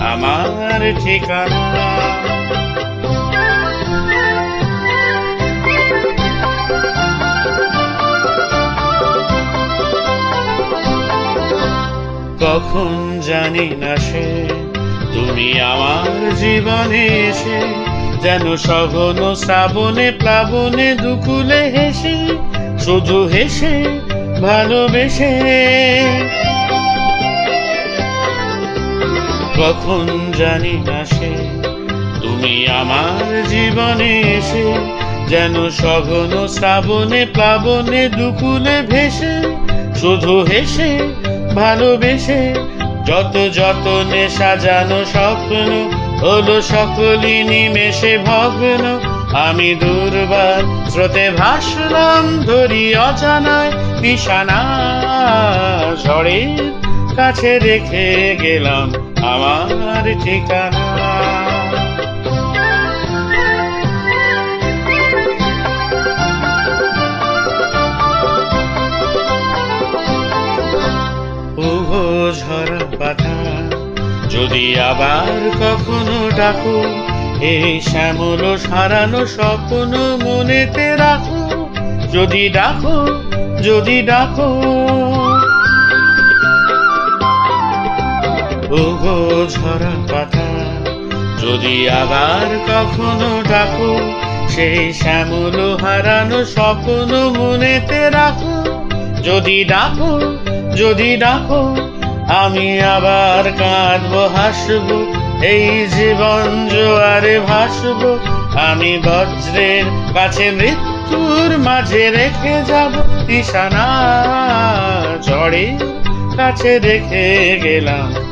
আমার ঠিকানা। কখন জানি না সে, তুমি আমার জীবনে এসে, যেন সঘন শ্রাবণে, প্লাবনে, দুকুলে হেসে, শুধু হেসে, ভালোবেসে। কখন জানি না সে। তুমি আমার জীবনে এসে যেন সঘন শ্রাবণে, প্লাবনে দুকুলে ভেসে শুধু হেসে, ভালোবেসে যত যতনে সাজানো স্বপ্ন হলো সকলই নিমেষে ভগ্ন। আমি দুর্বার স্রোতে ভাসলাম ধরি অজানায় নিশানা ঝড়ের কাছে রেখে গেলাম আমার ঠিকানা। ঝরা পাতা, যদি আবার কখনো ডাকো, এই শ্যামল সারানো স্বপ্ন মনেতে রাখো। যদি ডাকো যদি ডাকো। ওগো ঝরা পাতা যদি আবার কখনো ডাকো, সেই শ্যামল হারানো স্বপ্ন মনেতে রাখো। যদি ডাকো যদি ডাকো, আমি আবার কাঁদবো, হাসবো, এই জীবন জোয়ারে ভাসবো। আমি বজ্রের কাছে মৃত্যুর মাঝে রেখে যাব নিশানা ঝড়ের কাছে রেখে গেলাম।